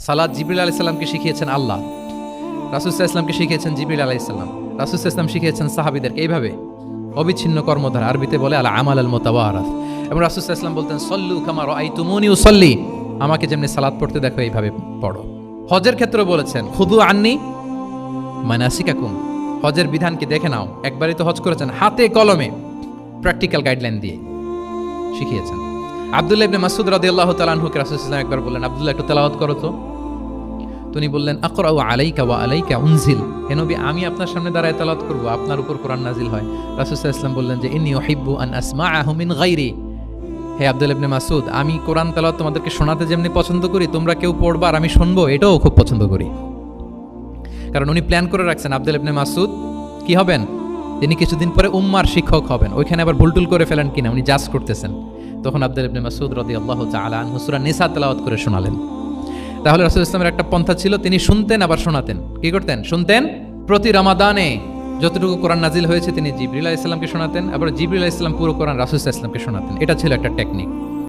সালাদ জিবরিল আলাইহিস সালামকে শিখিয়েছেন আল্লাহ। রাসুসাহ ইসলামকে শিখিয়েছেন জিবরিল আলাইহিস সালাম। রাসুসাহ ইসলাম শিখিয়েছেন সাহাবিদেরকে এইভাবে, অবিচ্ছিন্ন কর্মধারা, আরবিতে বলে আল আমাল আল মোতাবারাত এবং রাসুসাহ ইসলাম বলতেন, সল্লু কামার আই তুমনি উসল্লি। আমাকে যেমনি সালাদ পড়তে দেখো, এইভাবে পড়ো। হজের ক্ষেত্রে বলেছেন, খুদু আননি মানাসিকাকুম। হজের বিধানকে দেখে নাও। একবারই তো হজ করেছেন, হাতে কলমে, প্র্যাকটিক্যাল গাইডলাইন দিয়ে শিখিয়েছেন। আব্দুল্লাহ ইবনে মাসুদ রাদিয়াল্লাহু তাআলা আনহুকে রাসূল সাল্লাল্লাহু একবার বললেন, আব্দুল্লাহ, একটু তেলাওয়াত করো তো। তিনি বললেন, আকরাউ আলাইকা ওয়া আলাইকা উনজিল। হে নবী, আমি আপনার সামনে দাঁড়ায় তেলাওয়াত করব, আপনার উপর কোরআন নাজিল হয়। রাসূল সাল্লাল্লাহু বললেন যে, ইন্নী উহিব্বু আন আসমাআহু মিন গায়রি। হে আব্দুল ইবনে মাসুদ আমি কোরআন তেলাওয়াত তোমাদেরকে শোনাতে যেমনি পছন্দ করি, তোমরা কেউ পড়বা আর আমি শুনব, এটাও খুব পছন্দ করি। কারণ উনি প্ল্যান করে রাখছেন আব্দুল ইবনে মাসুদ কি হবেন? তিনি কিছুদিন পরে উম্মার শিক্ষক হবেন, ওইখানে আবার ভুলটুল করে ফেলেন কিনা, উনি জাজ করতেছেন। তখন আব্দুল ইবনে মাসুদ রদি আল্লাহ তাআলা হুসুরা নিসা তেলাওয়াত করে শোনালেন। তাহলে রসুল ইসলামের একটা পন্থা ছিল, তিনি শুনতেন, আবার শোনাতেন। কি করতেন? শুনতেন, প্রতি রামাদানে যতটুকু কোরআন নাজিল হয়েছে, তিনি জিবরিল্লা ইসলামকে শোনাতেন, আবার জিবরিল্লা ইসলাম পুরো কোরআন রাসুল ইসলামকে শোনাতেন। এটা ছিল একটা টেকনিক।